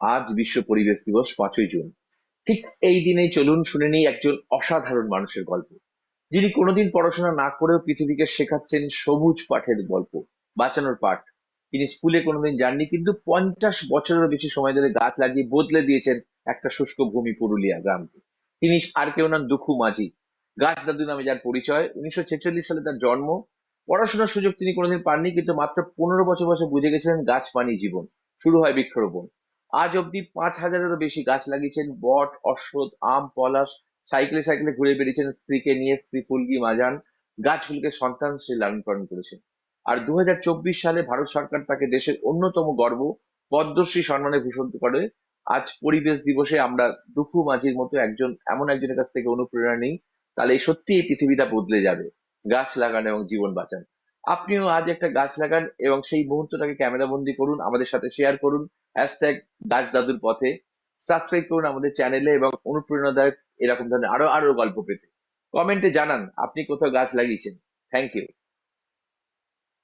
আজ বিশ্ব পরিবেশ দিবস পাঁচই জুন। ঠিক এই দিনেই চলুন শুনে নিই একজন অসাধারণ মানুষের গল্প। যিনি কোনোদিন পড়াশোনা না করেও পৃথিবীকে শেখাচ্ছেন সবুজ পাঠের গল্প, বাঁচানোর পাঠ। তিনি স্কুলে কোনোদিন যাননি, কিন্তু পঞ্চাশ বছরেরও বেশি সময় ধরে গাছ লাগিয়ে বদলে দিয়েছেন একটা শুষ্ক ভূমি পুরুলিয়া গ্রামকে। তিনি আর কেউ নন দুঃখু মাঝি। গাছ দাদু নামে যার পরিচয়, উনিশশো ছেচল্লিশ সালে তার জন্ম। পড়াশোনার সুযোগ তিনি কোনোদিন পাননি, কিন্তু মাত্র পনেরো বছর বয়সে বুঝে গেছিলেন গাছ পানি জীবন, শুরু হয় বৃক্ষরোপণ। আজ অব্দি পাঁচ হাজারেরও বেশি গাছ লাগিয়েছেন বট অশ্বত্থ আম, পলাশ, সাইকেলে সাইকেলে ঘুরে বেরিয়েছেন স্ত্রীকে নিয়ে স্ত্রী ফুলকি মাজান। গাছগুলিকে সন্তান সে লালন পালন করেছেন। আর দু হাজার চব্বিশ সালে ভারত সরকার তাকে দেশের অন্যতম গর্ব, পদ্মশ্রী সম্মানে ভূষিত করে। আজ পরিবেশ দিবসে আমরা দুঃখু মাঝির মতো একজন, এমন একজনের কাছ থেকে অনুপ্রেরণা নিই। তাহলে সত্যি এই পৃথিবীটা বদলে যাবে। গাছ লাগান এবং জীবন বাঁচান। আপনিও আজ একটা গাছ লাগান এবং সেই মুহূর্তটাকে ক্যামেরা বন্দি করুন, আমাদের সাথে শেয়ার করুন হ্যাশট্যাগ গাছ দাদুর পথে সাবস্ক্রাইব করুন আমাদের চ্যানেলে এবং অনুপ্রেরণাদায়ক এরকম ধরনের আরও আরও গল্প পেতে। কমেন্টে জানান, আপনি কোথাও গাছ লাগিয়েছেন? Thank you